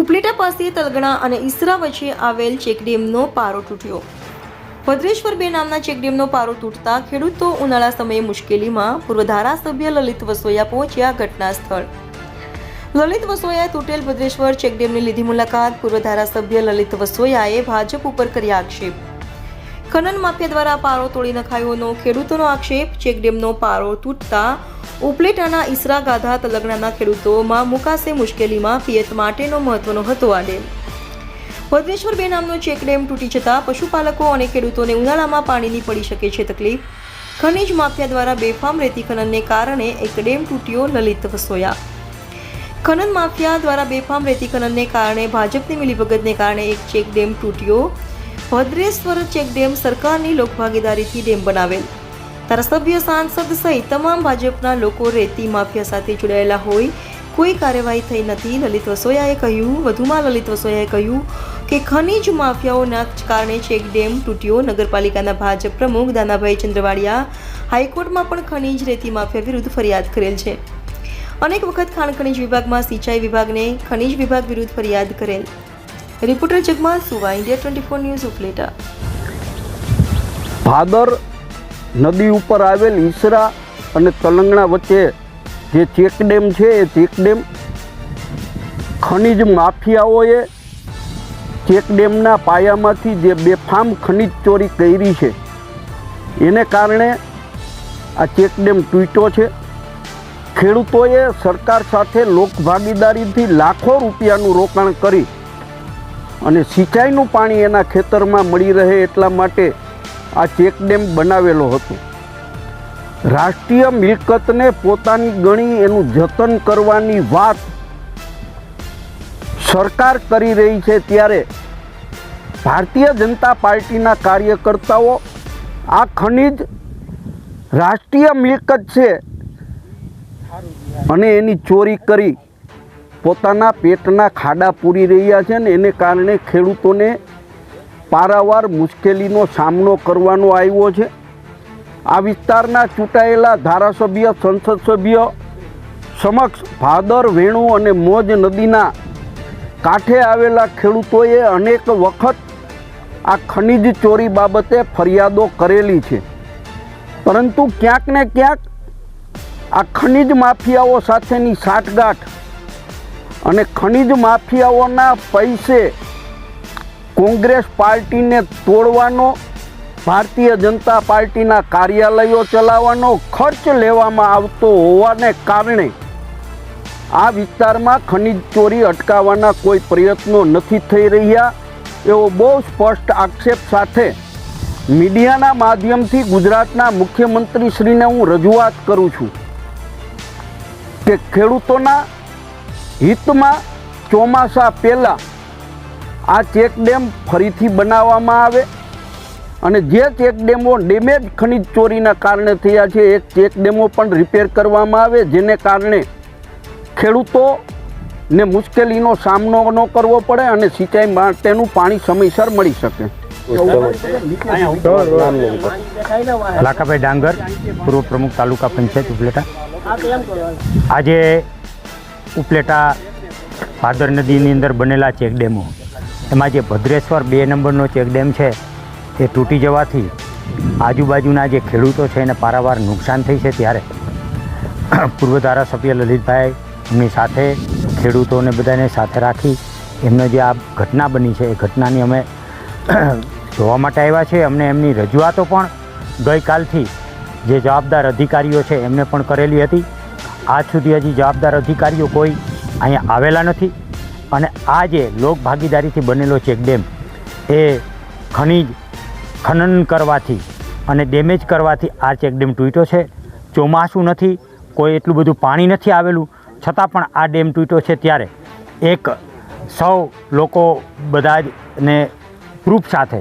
ઉપલેટા પાસે તલગણા અને ઈસરા વચ્ચે આવેલ ચેકડેમનો પારો તૂટ્યો. ભદ્રેશ્વર બે નામના ચેકડેમનો પારો તૂટતા ખેડૂતો ઉનાળા સમયે મુશ્કેલીમાં પૂર્વ ધારાસભ્ય લલિત વસોયા પહોંચ્યા ઘટના સ્થળ લલિત વસોયાએ તૂટેલ ભદ્રેશ્વર ચેકડેમની લીધી મુલાકાત. પૂર્વ ધારાસભ્ય લલિત વસોયાએ ભાજપ ઉપર કર્યા આક્ષેપ. ખનન માફિયા દ્વારા પારો તોડી નખાયોનો ખેડૂતોનો આક્ષેપ ચેકડેમનો પારો તૂટતા ઉપલેટાના ઈસરા ગાધા તલગણાના ખેડૂતોમાં મુકાશે મુશ્કેલીમાં પિયત માટેનો મહત્વનો હતો આ ડેમ. ભદ્રેશ્વર બે નામનો ચેકડેમ તૂટી જતાં પશુપાલકો અને ખેડૂતોને ઉનાળામાં પાણીની પડી શકે છે તકલીફ. ખનીજ માફિયા દ્વારા બેફામ રેતી ખનનને કારણે એક ડેમ તૂટ્યો, લલિત વસોયા. ખનન માફિયા દ્વારા બેફામ રેતી ખનનને કારણે ભાજપની મિલીભગતને કારણે એક ચેક ડેમ તૂટ્યો. ભદ્રેશ્વર ચેક ડેમ સરકારની લોકભાગીદારીથી ડેમ બનાવેલ. ધારાસભ્ય સાંસદ સહિત તમામ ભાજપના લોકો રેતી માફિયા સાથે જોડાયેલા હોય, કોઈ કાર્યવાહી થઈ નથી. લલિત વસોયાએ કહ્યું, વધુમાં લલિત વસોયાએ કહ્યું કે ખનીજ માફિયાઓના કારણે ચેક ડેમ તૂટ્યો. નગરપાલિકાના ભાજપ પ્રમુખ દાનાભાઈ ચંદ્રવાડિયા હાઈકોર્ટમાં પણ ખનીજ રેતી માફિયા વિરુદ્ધ ફરિયાદ કરેલ છે. અનેક વખત ખાણ ખનીજ વિભાગમાં સિંચાઈ વિભાગને ખનીજ વિભાગ વિરુદ્ધ ફરિયાદ કરેલ. રિપોર્ટર જગમાં સુવા India twenty four news Upleta Bhadar નદી ઉપર આવેલ ઈસરા અને તલંગણા વચ્ચે જે ચેકડેમ છે, એ ચેકડેમ ખનિજ માફિયાઓએ ચેકડેમના પાયામાંથી જે બેફામ ખનિજ ચોરી કરી છે. એને કારણે આ ચેકડેમ તૂટ્યો છે. ખેડૂતોએ સરકાર સાથે લોકભાગીદારીથી લાખો રૂપિયાનું રોકાણ કરી અને સિંચાઈનું પાણી એના ખેતરમાં મળી રહે એટલા માટે આ ચેકડેમ બનાવેલો હતો. રાષ્ટ્રીય મિલકતને પોતાની ગણી એનું જતન કરવાની વાત સરકાર કરી રહી છે ત્યારે ભારતીય જનતા પાર્ટીના કાર્યકર્તાઓ આ ખનિજ રાષ્ટ્રીય મિલકત છે અને એની ચોરી કરી પોતાના પેટના ખાડા પૂરી રહ્યા છે ને એને કારણે ખેડૂતોને પારાવાર મુશ્કેલીનો સામનો કરવાનો આવ્યો છે. આ વિસ્તારના ચૂંટાયેલા ધારાસભ્ય, સંસદ સભ્ય સમક્ષ ભાદર, વેણુ અને મોજ નદીના કાંઠે આવેલા ખેડૂતોએ અનેક વખત આ ખનિજ ચોરી બાબતે ફરિયાદો કરેલી છે. પરંતુ ક્યાંક ને ક્યાંક આ ખનિજ માફિયાઓ સાથેની સાંઠગાંઠ અને ખનિજ માફિયાઓના પૈસે કોંગ્રેસ પાર્ટીને તોડવાનો, ભારતીય જનતા પાર્ટીના કાર્યાલયો ચલાવવાનો ખર્ચ લેવામાં આવતો હોવાને કારણે આ વિસ્તારમાં ખનિજ ચોરી અટકાવવાના કોઈ પ્રયત્નો નથી થઈ રહ્યા, એવો બહુ સ્પષ્ટ આક્ષેપ સાથે મીડિયાના માધ્યમથી ગુજરાતના મુખ્યમંત્રીશ્રીને હું રજૂઆત કરું છું કે ખેડૂતોના હિતમાં ચોમાસા પહેલાં આ ચેકડેમ ફરીથી બનાવવામાં આવે અને જે ચેકડેમો ડેમેજ ખનિજ ચોરીના કારણે થયા છે, એ ચેકડેમો પણ રિપેર કરવામાં આવે, જેને કારણે ખેડૂતોને મુશ્કેલીનો સામનો ન કરવો પડે અને સિંચાઈ માટેનું પાણી સમયસર મળી શકે. લાખાભાઈ ડાંગર, પૂર્વ પ્રમુખ તાલુકા પંચાયત ઉપલેટા. આજે ઉપલેટા ભાદર નદીની અંદર બનેલા ચેકડેમો. એમાં જે ભદ્રેશ્વર બે નંબરનો ચેકડેમ છે, એ તૂટી જવાથી આજુબાજુના જે ખેડૂતો છે, એને પારાવાર નુકસાન થઈ છે ત્યારે. પૂર્વ ધારાસભ્ય લલિતભાઈ એમની સાથે ખેડૂતોને બધાને સાથે રાખી એમનો જે આ ઘટના બની છે, એ ઘટનાની અમે જોવા માટે આવ્યા છે. અમને એમની રજૂઆતો પણ ગઈકાલથી જે જવાબદાર અધિકારીઓ છે, એમને પણ કરેલી હતી. આજ સુધી હજી જવાબદાર અધિકારીઓ કોઈ અહીંયા આવેલા નથી અને આ જે લોક ભાગીદારીથી બનેલો ચેકડેમ એ ખનિજ ખનન કરવાથી અને ડેમેજ કરવાથી આ ચેકડેમ તૂટ્યો છે, ચોમાસું નથી, કોઈ એટલું બધું પાણી નથી આવેલું, છતાં પણ આ ડેમ તૂટ્યો છે ત્યારે એક સૌ લોકો બધા જ ને પ્રૂફ સાથે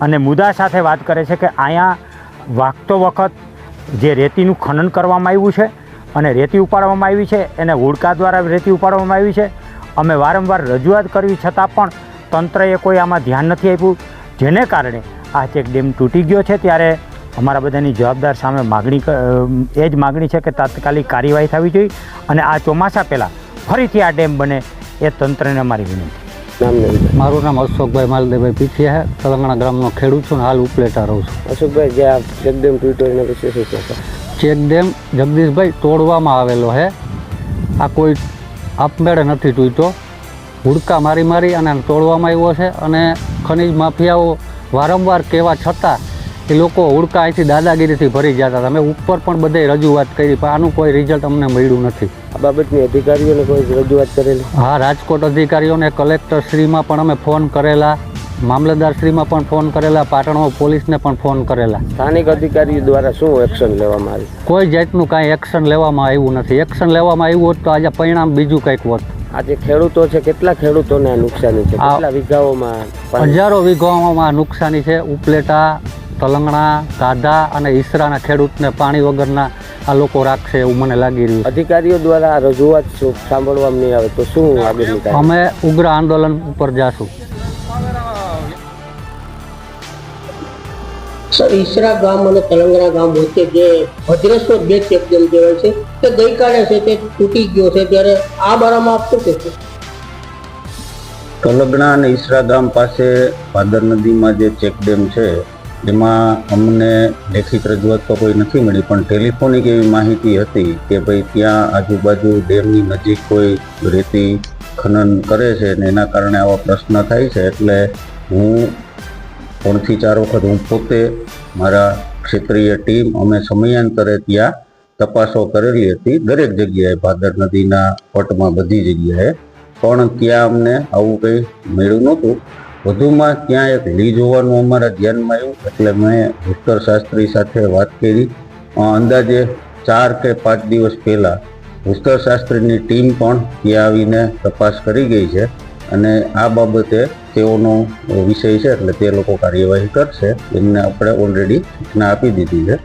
અને મુદ્દા સાથે વાત કરે છે કે અહીંયા વાગતો વખત જે રેતીનું ખનન કરવામાં આવ્યું છે અને રેતી ઉપાડવામાં આવી છે. એને હુડકા દ્વારા રેતી ઉપાડવામાં આવી છે. અમે વારંવાર રજૂઆત કરવી છતાં પણ તંત્રએ કોઈ આમાં ધ્યાન નથી આપ્યું. જેને કારણે આ ચેક ડેમ તૂટી ગયો છે ત્યારે અમારા બધાની જવાબદાર સામે માગણી એ જ માગણી છે કે તાત્કાલિક કાર્યવાહી થવી જોઈએ અને આ ચોમાસા પહેલાં ફરીથી આ ડેમ બને એ તંત્રને અમારી વિનંતી. નહીં મારું નામ અશોકભાઈ માલદેવભાઈ પીઠિયા છે. તેલંગાણા ગ્રામનો ખેડૂત છું હાલ ઉપલેટા રહું છું. અશોકભાઈ જે આ ચેકડેમ તૂટ્યો એના વિશે શું કહેશો? ચેક ડેમ જગદીશભાઈ તોડવામાં આવેલો છે આ કોઈ આપમેળે નથી તૂટ્યો. હુડકા મારી મારી અને તોડવામાં આવ્યો છે અને ખનિજ માફિયાઓ વારંવાર કહેવા છતાં એ લોકો હુડકા અહીંથી દાદાગીરીથી ભરી જતા હતા. અમે ઉપર પણ બધે રજૂઆત કરી પણ આનું કોઈ રિઝલ્ટ અમને મળ્યું નથી. આ બાબતની અધિકારીઓને કોઈ રજૂઆત કરેલી? હા રાજકોટ અધિકારીઓને કલેક્ટર શ્રીમાં પણ અમે ફોન કરેલા. મામલતદાર શ્રીમાં પણ ફોન કરેલા પાટણમાં પોલીસને પણ ફોન કરેલા. સ્થાનિક અધિકારીઓ દ્વારા શું એક્શન લેવામાં આવી? કોઈ જાતનું કાંઈ એક્શન લેવામાં આવ્યું નથી. એક્શન લેવામાં આવ્યું હોત તો આજે પરિણામ બીજું કંઈક હોત. આજે ખેડૂતો છે કેટલા ખેડૂતોને નુકસાની છે? કેટલા વીઘાઓમાં હજારો વીઘાઓમાં નુકસાની છે. ઉપલેટા તલંગણા કાધા અને ઈસરાના ખેડૂતને પાણી વગરના આ લોકો રાખશે એવું મને લાગી રહ્યું અધિકારીઓ દ્વારા રજૂઆત શું? સાંભળવામાં નહીં આવે તો શું અમે ઉગ્ર આંદોલન ઉપર જાશું. ઈસરા ગામ અને તલંગરા ગામ વચ્ચે જે ભદ્રેશ્વર બે ચેકડેમ કહેવાય છે, તે ગઈકાલે છે તે તૂટી ગયો છે. ત્યારે આ બારામાં આપ શું કહેશો? તલગણા અને ઈસરા ગામ પાસે ભાદર નદીમાં જે ચેકડેમ છે, એમાં અમને લેખિત રજૂઆત તો કોઈ નથી મળી, પણ ટેલિફોનિક એવી માહિતી હતી કે ભાઈ ત્યાં આજુબાજુ ડેમની નજીક કોઈ રેતી ખનન કરે છે ને એના કારણે આવા પ્રશ્ન થાય છે. એટલે હું ત્રણથી ચાર વખત હું પોતે મારા ક્ષેત્રીય ટીમ અમે સમયાંતરે ત્યાં તપાસો કરેલી હતી. દરેક જગ્યાએ ભાદર નદીના પટમાં બધી જગ્યાએ. પણ ત્યાં અમને આવું કંઈ મળ્યું નહોતું. વધુમાં ત્યાં એક લીજ હોવાનું અમારા ધ્યાનમાં આવ્યું, એટલે મેં ભૂસ્તર શાસ્ત્રી સાથે વાત કરી. અંદાજે ચાર કે પાંચ દિવસ પહેલાં ભૂસ્તર શાસ્ત્રીની ટીમ પણ ત્યાં આવીને તપાસ કરી ગઈ છે. અને આ બાબતે તેઓનો વિષય છે એટલે તે લોકો કાર્યવાહી કરશે. એમને આપણે ઓલરેડી સૂચના આપી દીધી છે.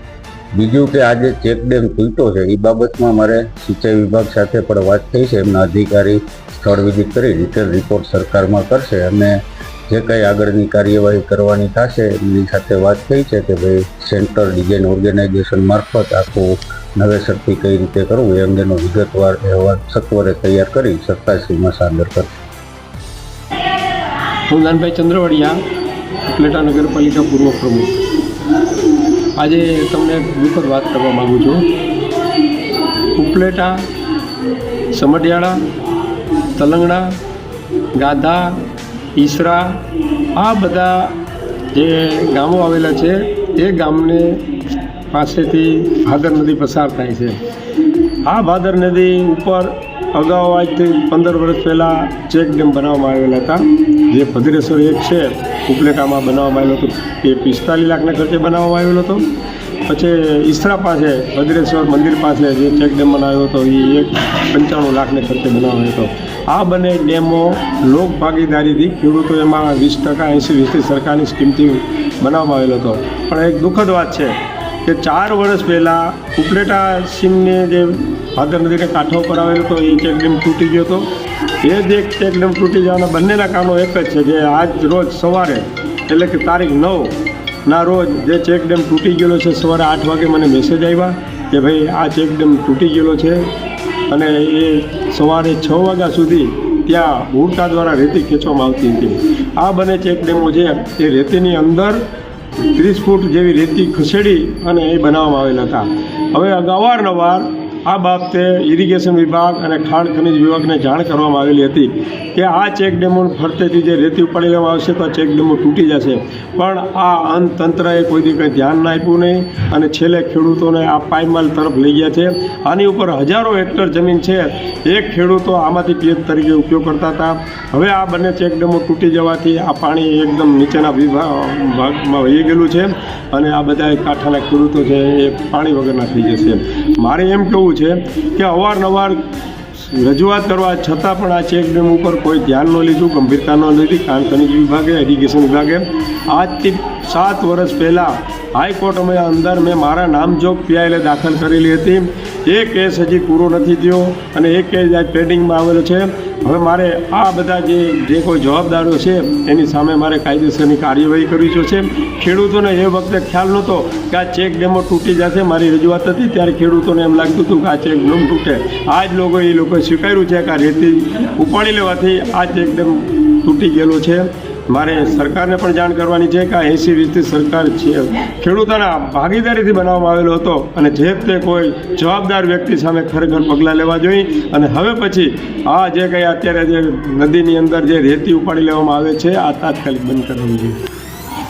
બીજું કે આજે ચેક ડેમ તૂટ્યો છે એ બાબતમાં મારે સિંચાઈ વિભાગ સાથે પણ વાત થઈ છે. એમના અધિકારી સ્થળ વિઝિટ કરી ડિટેલ રિપોર્ટ સરકારમાં કરશે અને જે કંઈ આગળની કાર્યવાહી કરવાની થશે, એમની સાથે વાત થઈ છે કે ભાઈ સેન્ટર ડિઝાઇન ઓર્ગેનાઇઝેશન મારફત આખું નવેસરથી કઈ રીતે કરવું, એ અંગેનો વિગતવાર અહેવાલ સત્વરે તૈયાર કરી સત્તાશ્રીમાં સાદર કરશે. હું દાનભાઈ ચંદ્રવડિયા ઉપલેટા નગરપાલિકા પૂર્વ પ્રમુખ. આજે તમને એક દુઃખદ વાત કરવા માગું છું. ઉપલેટા, સમઢિયાળા, તલંગણા, ગાધા, ઈસરા, આ બધા જે ગામો આવેલા છે, એ ગામને પાસેથી ભાદર નદી પસાર થાય છે. આ ભાદર નદી ઉપર અગાઉ આજથી પંદર વર્ષ પહેલાં ચેક ડેમ બનાવવામાં આવેલા હતા. જે ભદ્રેશ્વર એક છે, ઉપલેટામાં બનાવવામાં આવેલો હતો. એ પિસ્તાલીસ લાખના ખર્ચે બનાવવામાં આવેલો હતો. પછી ઈસરા પાસે, ભદ્રેશ્વર મંદિર પાસે જે ચેક ડેમ બનાવ્યો હતો, એ એક પંચાણું લાખને ખર્ચે બનાવ્યો હતો. આ બંને ડેમો લોક ભાગીદારીથી ખેડૂતો એમાં વીસ ટકા એંસી વીસથી સરકારની સ્કીમથી બનાવવામાં આવેલો હતો. પણ એક દુઃખદ વાત છે કે ચાર વર્ષ પહેલાં ઉપલેટા સીમને જે ભાદર નદીને કાંઠો પર આવેલો હતો, એ ચેકડેમ તૂટી ગયો હતો. એ જ એક ચેકડેમ તૂટી જવાના બંનેના કારણો એક જ છે, જે આજ રોજ સવારે, એટલે કે તારીખ નવ ના રોજ જે ચેકડેમ તૂટી ગયેલો છે, સવારે આઠ વાગે મને મેસેજ આવ્યા કે ભાઈ આ ચેકડેમ તૂટી ગયેલો છે. અને એ સવારે છ વાગ્યા સુધી ત્યાં હુડકા દ્વારા રેતી ખેંચવામાં આવતી હતી. આ બંને ચેક ડેમો છે એ રેતીની અંદર ત્રીસ ફૂટ જેવી રેતી ખસેડી અને એ બનાવવામાં આવેલા હતા. હવે અવારનવાર આ બાબતે ઇરિગેશન વિભાગ અને ખાણ ખનિજ વિભાગને જાણ કરવામાં આવેલી હતી કે આ ચેક ડેમો ફરતેથી જે રેતી ઉપાડી લેવામાં આવશે તો ચેક ડેમો તૂટી જશે. પણ આ અંત તંત્રએ કોઈ ધ્યાન ના આપ્યું નહીં અને છેલ્લે ખેડૂતોને આ પાયમાલ તરફ લઈ ગયા છે. આની ઉપર હજારો હેક્ટર જમીન છે. એક ખેડૂતો આમાંથી પિયત તરીકે ઉપયોગ કરતા હતા. હવે આ બંને ચેક ડેમો તૂટી જવાથી આ પાણી એકદમ નીચેના ભાગમાં વહી ગયેલું છે અને આ બધા કાંઠાના ખેડૂતો છે એ પાણી વગરના થઈ જશે. મારે એમ કહેવું છે કે અવારનવાર રજૂઆત કરવા છતાં પણ આ ચેક ડેમ ઉપર કોઈ ધ્યાન ન લીધું ગંભીરતા ન લીધી ખાણ ખનિજ વિભાગે ઇરિગેશન વિભાગે આજથી સાત વર્ષ પહેલાં હાઈકોર્ટ અમે અંદર મેં મારા નામજોગ પીઆઈએલે દાખલ કરેલી હતી. એ કેસ હજી પૂરો નથી થયો અને એ કેસ આજ પેન્ડિંગમાં આવેલો છે. હવે મારે આ બધા જે જે કોઈ જવાબદારો છે, એની સામે મારે કાયદેસરની કાર્યવાહી કરવી છે. ખેડૂતોને એ વખતે ખ્યાલ નહોતો કે આ ચેક ડેમો તૂટી જશે. મારી રજૂઆત હતી ત્યારે ખેડૂતોને એમ લાગતું હતું કે આ ચેક ડેમ તૂટે. આ જ લોકો એ લોકોએ સ્વીકાર્યું છે કે આ રેતી ઉપાડી લેવાથી આ ચેક ડેમ તૂટી ગયેલો છે. મારે સરકારને પણ જાણ કરવાની છે કે આ એંસી વીસથી સરકાર છે, ખેડૂતોના ભાગીદારીથી બનાવવામાં આવેલો હતો અને જે તે કોઈ જવાબદાર વ્યક્તિ સામે ખરેખર પગલાં લેવા જોઈએ. અને હવે પછી આ જે કંઈ અત્યારે જે નદીની અંદર જે રેતી ઉપાડી લેવામાં આવે છે, આ તાત્કાલિક બંધ કરવું જોઈએ.